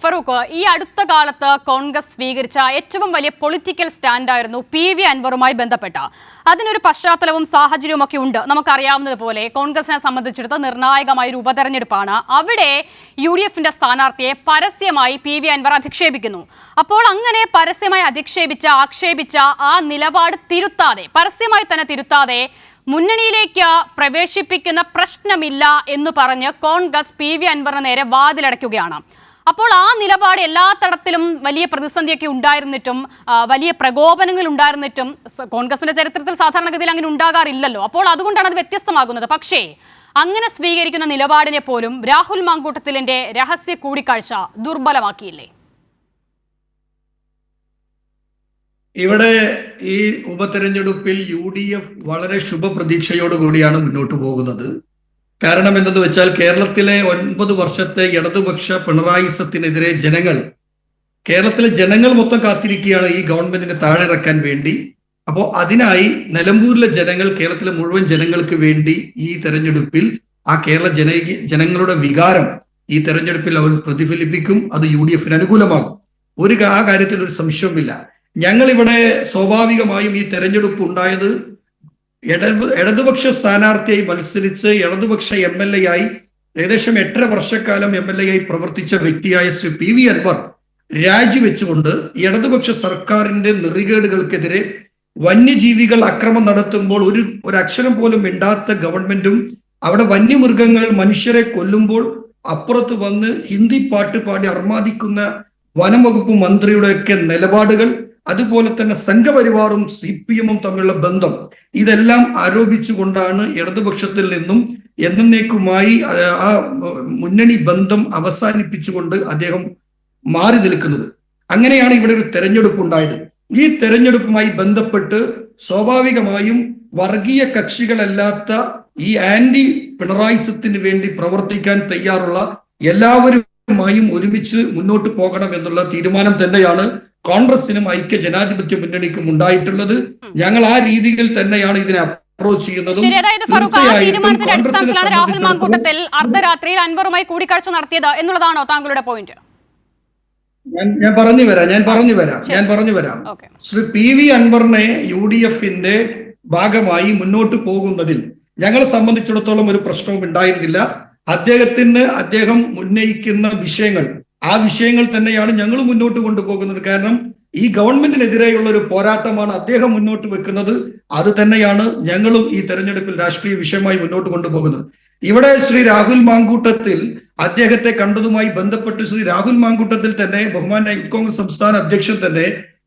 ഫറൂഖ് ഈ അടുത്ത കാലത്ത് കോൺഗ്രസ് സ്വീകരിച്ച ഏറ്റവും വലിയ പൊളിറ്റിക്കൽ സ്റ്റാൻഡായിരുന്നു പി വി അൻവറുമായി ബന്ധപ്പെട്ട. അതിനൊരു പശ്ചാത്തലവും സാഹചര്യവും ഒക്കെ ഉണ്ട്. നമുക്കറിയാവുന്നതുപോലെ കോൺഗ്രസിനെ സംബന്ധിച്ചിടത്ത് നിർണായകമായ ഒരു ഉപതെരഞ്ഞെടുപ്പാണ്. അവിടെ യു ഡി എഫിന്റെ സ്ഥാനാർത്ഥിയെ പരസ്യമായി പി വി അൻവർ അധിക്ഷേപിക്കുന്നു. അപ്പോൾ അങ്ങനെ പരസ്യമായി അധിക്ഷേപിച്ച ആക്ഷേപിച്ച ആ നിലപാട് തിരുത്താതെ പരസ്യമായി തന്നെ തിരുത്താതെ മുന്നണിയിലേക്ക് പ്രവേശിപ്പിക്കുന്ന പ്രശ്നമില്ല എന്ന് പറഞ്ഞ് കോൺഗ്രസ് പി വി അൻവറിന് നേരെ വാതിലടയ്ക്കുകയാണ്. അപ്പോൾ ആ നിലപാട് എല്ലാ തരത്തിലും വലിയ പ്രതിസന്ധിയൊക്കെ ഉണ്ടായിരുന്നിട്ടും വലിയ പ്രകോപനങ്ങൾ ഉണ്ടായിരുന്നിട്ടും കോൺഗ്രസിന്റെ ചരിത്രത്തിൽ സാധാരണഗതിയിൽ അങ്ങനെ ഉണ്ടാകാറില്ലല്ലോ. അപ്പോൾ അതുകൊണ്ടാണ് അത് വ്യത്യസ്തമാകുന്നത്. പക്ഷേ അങ്ങനെ സ്വീകരിക്കുന്ന നിലപാടിനെ പോലും രാഹുൽ മാങ്കൂട്ടത്തിലിന്റെ രഹസ്യ കൂടിക്കാഴ്ച ദുർബലമാക്കിയില്ലേ? ഇവിടെ ഈ ഉപതെരഞ്ഞെടുപ്പിൽ യു ഡി എഫ് വളരെ ശുഭപ്രതീക്ഷയോടുകൂടിയാണ് മുന്നോട്ട് പോകുന്നത്. കാരണം എന്തെന്ന് വെച്ചാൽ കേരളത്തിലെ ഒൻപത് വർഷത്തെ ഇടതുപക്ഷ പിണറായിസത്തിനെതിരെ ജനങ്ങൾ കേരളത്തിലെ ജനങ്ങൾ മൊത്തം കാത്തിരിക്കുകയാണ് ഈ ഗവൺമെന്റിനെ താഴെ ഇറക്കാൻ വേണ്ടി. അപ്പോൾ അതിനായി നിലമ്പൂരിലെ ജനങ്ങൾ കേരളത്തിലെ മുഴുവൻ ജനങ്ങൾക്ക് വേണ്ടി ഈ തെരഞ്ഞെടുപ്പിൽ ആ കേരള ജന ജനങ്ങളുടെ വികാരം ഈ തെരഞ്ഞെടുപ്പിൽ അവർ പ്രതിഫലിപ്പിക്കും അത് യു ഡി എഫിന് അനുകൂലമാകും. ഒരു ആ കാര്യത്തിൽ ഒരു സംശയവുമില്ല. ഞങ്ങൾ ഇവിടെ സ്വാഭാവികമായും ഈ തെരഞ്ഞെടുപ്പ് ഉണ്ടായത് ഇടത് ഇടതുപക്ഷ സ്ഥാനാർത്ഥിയായി മത്സരിച്ച് ഇടതുപക്ഷ എം എൽ എ ആയി ഏകദേശം എട്ടര വർഷക്കാലം എം എൽ എ ആയി പ്രവർത്തിച്ച വ്യക്തിയായ ശ്രീ പി വി അൻവർ രാജിവെച്ചുകൊണ്ട് ഇടതുപക്ഷ സർക്കാരിന്റെ നെറികേടുകൾക്കെതിരെ വന്യജീവികൾ അക്രമം നടത്തുമ്പോൾ ഒരു ഒരു അക്ഷരം പോലും മിണ്ടാത്ത ഗവൺമെന്റും അവിടെ വന്യമൃഗങ്ങൾ മനുഷ്യരെ കൊല്ലുമ്പോൾ അപ്പുറത്ത് വന്ന് ഹിന്ദി പാട്ട് പാടി അർമാദിക്കുന്ന വനംവകുപ്പ് മന്ത്രിയുടെയൊക്കെ നിലപാടുകൾ അതുപോലെ തന്നെ സംഘപരിവാറും സി പി എമ്മും തമ്മിലുള്ള ബന്ധം ഇതെല്ലാം ആരോപിച്ചുകൊണ്ടാണ് ഇടതുപക്ഷത്തിൽ നിന്നും എന്നേക്കുമായി ആ മുന്നണി ബന്ധം അവസാനിപ്പിച്ചുകൊണ്ട് അദ്ദേഹം മാറി നിൽക്കുന്നത്. അങ്ങനെയാണ് ഇവിടെ ഒരു തെരഞ്ഞെടുപ്പ് ഉണ്ടായത് ഈ തെരഞ്ഞെടുപ്പുമായി ബന്ധപ്പെട്ട് സ്വാഭാവികമായും വർഗീയ കക്ഷികളല്ലാത്ത ഈ ആന്റി പിണറായിസത്തിന് വേണ്ടി പ്രവർത്തിക്കാൻ തയ്യാറുള്ള എല്ലാവരുമായും ഒരുമിച്ച് മുന്നോട്ട് പോകണം എന്നുള്ള തീരുമാനം തന്നെയാണ് കോൺഗ്രസിനും ഐക്യ ജനാധിപത്യ മുന്നണിക്കും ഉണ്ടായിട്ടുള്ളത്. ഞങ്ങൾ ആ രീതിയിൽ തന്നെയാണ് ഇതിനെ അപ്രോച്ച് ചെയ്യുന്നതും. തീരുമാനത്തിന്റെ അടിസ്ഥാനത്തിലാണ് രാഹുൽ മാങ്കൂട്ടത്തിൽ അർദ്ധരാത്രിയിൽ അൻവറുമായി കൂടിക്കാഴ്ച നടത്തിയത് എന്നുള്ളതാണോ താങ്കളുടെ പോയിന്റ് ഞാൻ ഞാൻ പറഞ്ഞു വരാം ഞാൻ പറഞ്ഞു വരാം ഞാൻ പറഞ്ഞു വരാം. ശ്രീ പി വി അൻവറിനെ യു ഡി എഫിന്റെ ഭാഗമായി മുന്നോട്ട് പോകുന്നതിൽ ഞങ്ങളെ സംബന്ധിച്ചിടത്തോളം ഒരു പ്രശ്നവും ഉണ്ടായിരുന്നില്ല. അദ്ദേഹത്തിന് അദ്ദേഹം ഉന്നയിക്കുന്ന വിഷയങ്ങൾ ആ വിഷയങ്ങൾ തന്നെയാണ് ഞങ്ങൾ മുന്നോട്ട് കൊണ്ടുപോകുന്നത്. കാരണം ഈ ഗവൺമെന്റിനെതിരെയുള്ള ഒരു പോരാട്ടമാണ് അദ്ദേഹം മുന്നോട്ട് വെക്കുന്നത്. അത് തന്നെയാണ് ഞങ്ങളും ഈ തെരഞ്ഞെടുപ്പിൽ രാഷ്ട്രീയ വിഷയമായി മുന്നോട്ട് കൊണ്ടുപോകുന്നത്. ഇവിടെ ശ്രീ രാഹുൽ മാങ്കൂട്ടത്തിൽ അദ്ദേഹത്തെ കണ്ടതുമായി ബന്ധപ്പെട്ട് ശ്രീ രാഹുൽ മാങ്കൂട്ടത്തിൽ തന്നെ ബഹുമാന യൂത്ത് കോൺഗ്രസ് സംസ്ഥാന അധ്യക്ഷൻ തന്നെ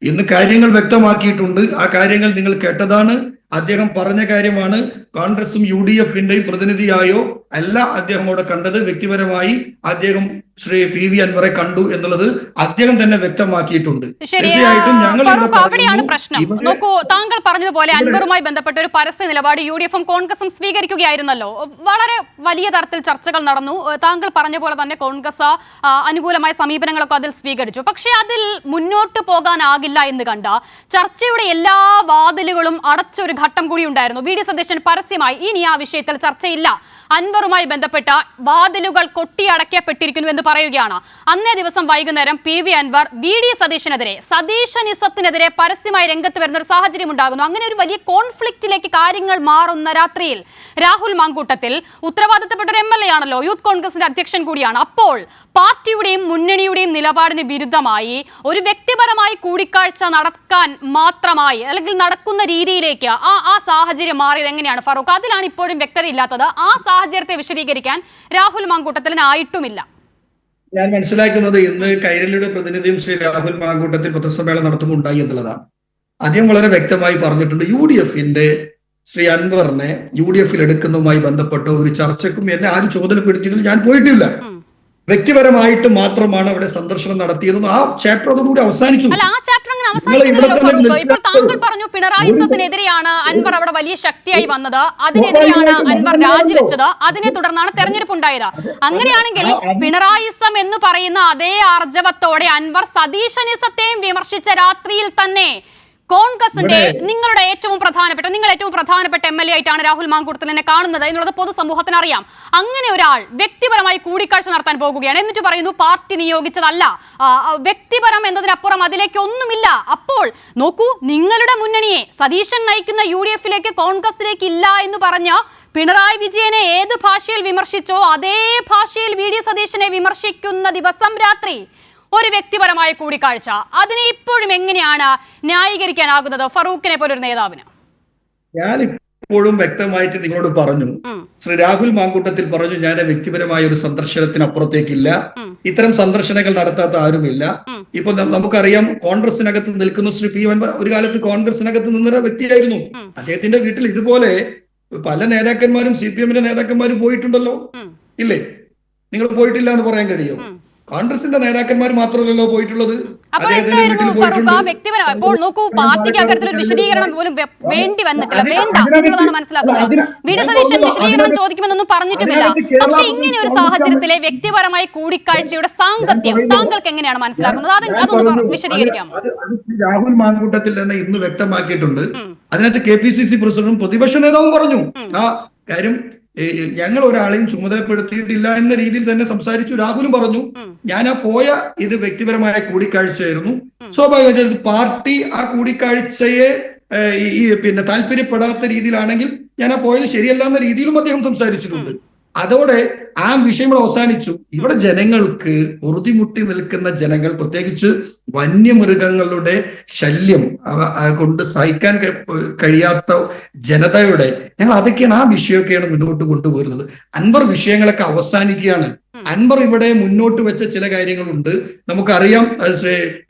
ഇന്ന് കാര്യങ്ങൾ വ്യക്തമാക്കിയിട്ടുണ്ട്. ആ കാര്യങ്ങൾ നിങ്ങൾ കേട്ടതാണ്. അദ്ദേഹം പറഞ്ഞ കാര്യമാണ്. കോൺഗ്രസും യു ഡി എഫിന്റെയും പ്രതിനിധിയായോ അല്ല അദ്ദേഹം അവിടെ കണ്ടത് വ്യക്തിപരമായി അദ്ദേഹം ശ്രീ പി വി അൻവറെ കണ്ടു എന്നുള്ളത് അദ്ദേഹം തന്നെ വ്യക്തമാക്കിയിട്ടുണ്ട്. തീർച്ചയായിട്ടും ഞങ്ങൾ അവിടെയാണ് പ്രശ്നം. നോക്കൂ താങ്കൾ പറഞ്ഞതുപോലെ അൻവറുമായി ബന്ധപ്പെട്ട ഒരു പരസ്യ നിലപാട് യു ഡി എഫും കോൺഗ്രസും സ്വീകരിക്കുകയായിരുന്നല്ലോ. വളരെ വലിയ തരത്തിൽ ചർച്ചകൾ നടന്നു. താങ്കൾ പറഞ്ഞ പോലെ തന്നെ കോൺഗ്രസ് അനുകൂലമായ സമീപനങ്ങളൊക്കെ അതിൽ സ്വീകരിച്ചു. പക്ഷേ അതിൽ മുന്നോട്ട് പോകാനാകില്ല എന്ന് കണ്ട ചർച്ചയുടെ എല്ലാ വാതിലുകളും അടച്ച ഒരു ഘട്ടം കൂടി ഉണ്ടായിരുന്നു. വി ഡി സതീശൻ പരസ്യമായി ഇനി ആ വിഷയത്തിൽ ചർച്ചയില്ല. അൻവറുമായി ബന്ധപ്പെട്ട വാതിലുകൾ കൊട്ടിയടക്കപ്പെട്ടിരിക്കുന്നു എന്ന് പറയുകയാണ്. അന്നേ ദിവസം വൈകുന്നേരം P V Anvar V D സതീശനെതിരെ സതീശനിസത്തിനെതിരെ പരസ്യമായി രംഗത്ത് വരുന്ന ഒരു സാഹചര്യം ഉണ്ടാകുന്നു. അങ്ങനെ ഒരു വലിയ കോൺഫ്ലിക്റ്റിലേക്ക് കാര്യങ്ങൾ മാറുന്ന രാത്രിയിൽ രാഹുൽ മാങ്കൂട്ടത്തിൽ ഉത്തരവാദിത്തപ്പെട്ട ഒരു എം എൽ എ ആണല്ലോ യൂത്ത് കോൺഗ്രസിന്റെ അധ്യക്ഷൻ കൂടിയാണ്. അപ്പോൾ പാർട്ടിയുടെയും മുന്നണിയുടെയും നിലപാടിന് വിരുദ്ധമായി ഒരു വ്യക്തിപരമായി കൂടിക്കാഴ്ച നടക്കാൻ മാത്രമായി അല്ലെങ്കിൽ നടക്കുന്ന രീതിയിലേക്ക് ആ ആ സാഹചര്യം മാറിയത് എങ്ങനെയാണ് ഫറൂഖ്? അതിലാണ് ഇപ്പോഴും വ്യക്തത ഇല്ലാത്തത് ആ സാഹചര്യത്തെ വിശദീകരിക്കാൻ രാഹുൽ മാങ്കൂട്ടത്തിൽ ആയിട്ടുമില്ല. ഞാൻ മനസ്സിലാക്കുന്നത് ഇന്ന് കൈരളിയുടെ പ്രതിനിധിയും ശ്രീ രാഹുൽ മാങ്കൂട്ടത്തിൽ പത്രസമ്മേളനം നടത്തുമ്പോൾ ഉണ്ടായി എന്നുള്ളതാണ്. അദ്ദേഹം വളരെ വ്യക്തമായി പറഞ്ഞിട്ടുണ്ട് യു ഡി എഫിന്റെ ശ്രീ അൻവറിനെ യു ഡി എഫിൽ എടുക്കുന്നതുമായി ബന്ധപ്പെട്ട ഒരു ചർച്ചക്കും എന്നെ ആരും ചുമതലപ്പെടുത്തിയതിൽ ഞാൻ പോയിട്ടില്ല. വ്യക്തിപരമായിട്ട് മാത്രമാണ് അവിടെ സന്ദർശനം നടത്തിയതെന്ന് ആ ചാപ്റ്റർ അതോടുകൂടി അവസാനിച്ചു. ഇപ്പോൾ താങ്കൾ പറഞ്ഞു പിണറായിസത്തിനെതിരെയാണ് അൻവർ അവിടെ വലിയ ശക്തിയായി വന്നത്. അതിനെതിരെയാണ് അൻവർ രാജിവെച്ചത് അതിനെ തുടർന്നാണ് തെരഞ്ഞെടുപ്പ് ഉണ്ടായത് അങ്ങനെയാണെങ്കിൽ പിണറായിസം എന്ന് പറയുന്ന അതേ ആർജവത്തോടെ അൻവർ സതീശനിസത്തെയും വിമർശിച്ച രാത്രിയിൽ തന്നെ കോൺഗ്രസിന്റെ നിങ്ങളുടെ ഏറ്റവും പ്രധാനപ്പെട്ട നിങ്ങൾ ഏറ്റവും പ്രധാനപ്പെട്ട എം എൽ എ ആയിട്ടാണ് രാഹുൽ മാങ്കൂട്ടത്തിലിനെ കാണുന്നത് എന്നുള്ളത് പൊതുസമൂഹത്തിന് അറിയാം. അങ്ങനെ ഒരാൾ വ്യക്തിപരമായി കൂടിക്കാഴ്ച നടത്താൻ പോകുകയാണ്. എന്നിട്ട് പറയുന്നു പാർട്ടി നിയോഗിച്ചതല്ല. വ്യക്തിപരം എന്നതിനപ്പുറം അതിലേക്ക് ഒന്നുമില്ല അപ്പോൾ നോക്കൂ നിങ്ങളുടെ മുന്നണിയെ സതീശൻ നയിക്കുന്ന യു ഡി എഫിലേക്ക് കോൺഗ്രസിലേക്ക് ഇല്ല എന്ന് പറഞ്ഞ പിണറായി വിജയനെ ഏത് ഭാഷയിൽ വിമർശിച്ചോ അതേ ഭാഷയിൽ വി ഡി സതീശനെ വിമർശിക്കുന്ന ദിവസം രാത്രി ഒരു വ്യക്തിപരമായ കൂടിക്കാഴ്ച. അതിനെ ഇപ്പോഴും എങ്ങനെയാണ് ന്യായീകരിക്കാനാകുന്നത്? ഫറൂഖിനെ പോലൊരു നേതാവിന്. ഞാൻ ഇപ്പോഴും വ്യക്തമായിട്ട് നിങ്ങളോട് പറഞ്ഞു. ശ്രീ രാഹുൽ മാങ്കൂട്ടത്തിൽ പറഞ്ഞു ഞാൻ വ്യക്തിപരമായ ഒരു സന്ദർശനത്തിനപ്പുറത്തേക്കില്ല. അപ്പുറത്തേക്കില്ല ഇത്തരം സന്ദർശനങ്ങൾ നടത്താത്ത ആരുമില്ല. ഇപ്പൊ നമുക്കറിയാം കോൺഗ്രസിനകത്ത് നിൽക്കുന്ന ശ്രീ പി വൻപ ഒരു കാലത്ത് കോൺഗ്രസിനകത്ത് നിന്നൊരു വ്യക്തിയായിരുന്നു. അദ്ദേഹത്തിന്റെ വീട്ടിൽ ഇതുപോലെ പല നേതാക്കന്മാരും സി പി എമ്മിന്റെ നേതാക്കന്മാരും പോയിട്ടുണ്ടല്ലോ. ഇല്ലേ? നിങ്ങൾ പോയിട്ടില്ല എന്ന് പറയാൻ കഴിയും. കോൺഗ്രസിന്റെ നേതാക്കന്മാർ മാത്രമല്ലല്ലോ പോയിട്ടുള്ളത്. നോക്കൂ പാർട്ടിക്ക് അത്തരത്തിലൊരു വിശദീകരണം പോലും വേണ്ടി വന്നിട്ടില്ല. വേണ്ട എന്നുള്ളതാണ് മനസ്സിലാക്കുന്നത്. വി ഡി സതീശൻ വിശദീകരണം ചോദിക്കുമെന്നൊന്നും പറഞ്ഞിട്ടില്ല. പക്ഷെ ഇങ്ങനെ ഒരു സാഹചര്യത്തിലെ വ്യക്തിപരമായ കൂടിക്കാഴ്ചയുടെ സാങ്കത്യം താങ്കൾക്ക് എങ്ങനെയാണ് മനസ്സിലാക്കുന്നത്? അത് അതൊന്ന് രാഹുൽ മാൻകൂട്ടത്തിൽ തന്നെ ഇന്ന് വ്യക്തമാക്കിയിട്ടുണ്ട്. അതിനകത്ത് കെ പി സി സി പ്രസിഡന്റും പ്രതിപക്ഷ നേതാവും പറഞ്ഞു. ആ കാര്യം ഞങ്ങൾ ഒരാളെയും ചുമതലപ്പെടുത്തിയിട്ടില്ല എന്ന രീതിയിൽ തന്നെ സംസാരിച്ചു. രാഹുലും പറഞ്ഞു ഞാൻ ആ പോയ ഇത് വ്യക്തിപരമായ കൂടിക്കാഴ്ചയായിരുന്നു. സ്വാഭാവികമായിട്ടും പാർട്ടി ആ കൂടിക്കാഴ്ചയെ ഈ പിന്നെ താല്പര്യപ്പെടാത്ത രീതിയിലാണെങ്കിൽ ഞാൻ ആ പോയത് ശരിയല്ല എന്ന രീതിയിലും അദ്ദേഹം സംസാരിച്ചിട്ടുണ്ട്. അതോടെ ആ വിഷയം ഇവിടെ അവസാനിച്ചു. ഇവിടെ ജനങ്ങൾക്ക് ഉറുതിമുട്ടി നിൽക്കുന്ന ജനങ്ങൾ പ്രത്യേകിച്ച് വന്യമൃഗങ്ങളുടെ ശല്യം കൊണ്ട് സഹിക്കാൻ കഴിയാത്ത ജനതയുടെ ഞങ്ങൾ അതൊക്കെയാണ് ആ വിഷയമൊക്കെയാണ് മുന്നോട്ട് കൊണ്ടുപോരുന്നത്. അൻപർ വിഷയങ്ങളൊക്കെ അവസാനിക്കുകയാണ്. അൻവർ ഇവിടെ മുന്നോട്ട് വെച്ച ചില കാര്യങ്ങളുണ്ട്. നമുക്കറിയാം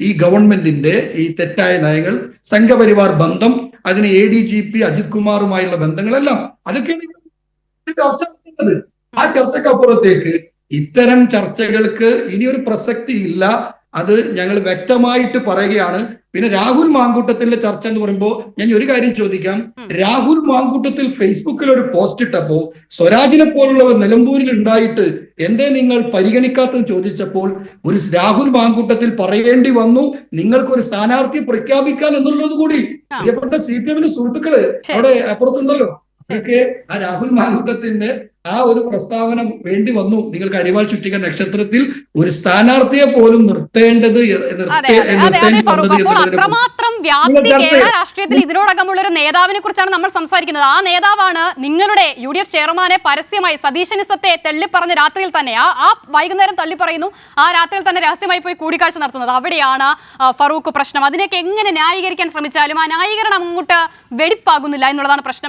ഈ ഗവൺമെന്റിന്റെ ഈ തെറ്റായ നയങ്ങൾ സംഘപരിവാർ ബന്ധം അതിന് A D G P Ajith കുമാറുമായുള്ള ബന്ധങ്ങളെല്ലാം അതൊക്കെയാണ് ചർച്ച ആ ചർച്ചക്കപ്പുറത്തേക്ക് ഇത്തരം ചർച്ചകൾക്ക് ഇനി ഒരു പ്രസക്തി ഇല്ല. അത് ഞങ്ങൾ വ്യക്തമായിട്ട് പറയുകയാണ്. പിന്നെ രാഹുൽ മാങ്കൂട്ടത്തിന്റെ ചർച്ച എന്ന് പറയുമ്പോൾ ഞാൻ ഒരു കാര്യം ചോദിക്കാം. രാഹുൽ മാങ്കൂട്ടത്തിൽ ഫേസ്ബുക്കിൽ ഒരു പോസ്റ്റ് ഇട്ടപ്പോൾ സ്വരാജിനെ പോലുള്ളവർ നിലമ്പൂരിൽ ഉണ്ടായിട്ട് എന്തേ നിങ്ങൾ പരിഗണിക്കാത്തെന്ന് ചോദിച്ചപ്പോൾ ഒരു രാഹുൽ മാങ്കൂട്ടത്തിൽ പറയേണ്ടി വന്നു. നിങ്ങൾക്കൊരു സ്ഥാനാർത്ഥി പ്രഖ്യാപിക്കാൻ എന്നുള്ളത് കൂടി. പ്രിയപ്പെട്ട സി പി എമ്മിന്റെ സുഹൃത്തുക്കൾ അവിടെ അപ്പുറത്തുണ്ടല്ലോ. അതൊക്കെ ആ രാഹുൽ മാങ്കൂട്ടത്തിന്റെ ആ ഒരു പ്രസ്താവന വേണ്ടി വന്നു. നിങ്ങൾക്ക് അരിവാൾ ചുറ്റിക നക്ഷത്രത്തിൽ ഒരു സ്ഥാനാർത്ഥിയെ പോലും നിർത്തേണ്ടത് അത്രമാത്രം വ്യാപ്തി കേരള രാഷ്ട്രീയത്തിൽ ഇതിനോടകമുള്ള ഒരു നേതാവിനെ കുറിച്ചാണ് നമ്മൾ സംസാരിക്കുന്നത്. ആ നേതാവാണ് നിങ്ങളുടെ യു ഡി എഫ് ചെയർമാനെ പരസ്യമായി സതീശനിസത്തെ തള്ളിപ്പറഞ്ഞ രാത്രിയിൽ തന്നെ ആ ആ വൈകുന്നേരം തള്ളിപ്പറയുന്നു ആ രാത്രിയിൽ തന്നെ രഹസ്യമായി പോയി കൂടിക്കാഴ്ച നടത്തുന്നത്. അവിടെയാണ് ഫറൂഖ് പ്രശ്നം. അതിനൊക്കെ എങ്ങനെ ന്യായീകരിക്കാൻ ശ്രമിച്ചാലും ആ ന്യായീകരണം അങ്ങോട്ട് വെടിപ്പാകുന്നില്ല എന്നുള്ളതാണ് പ്രശ്നം.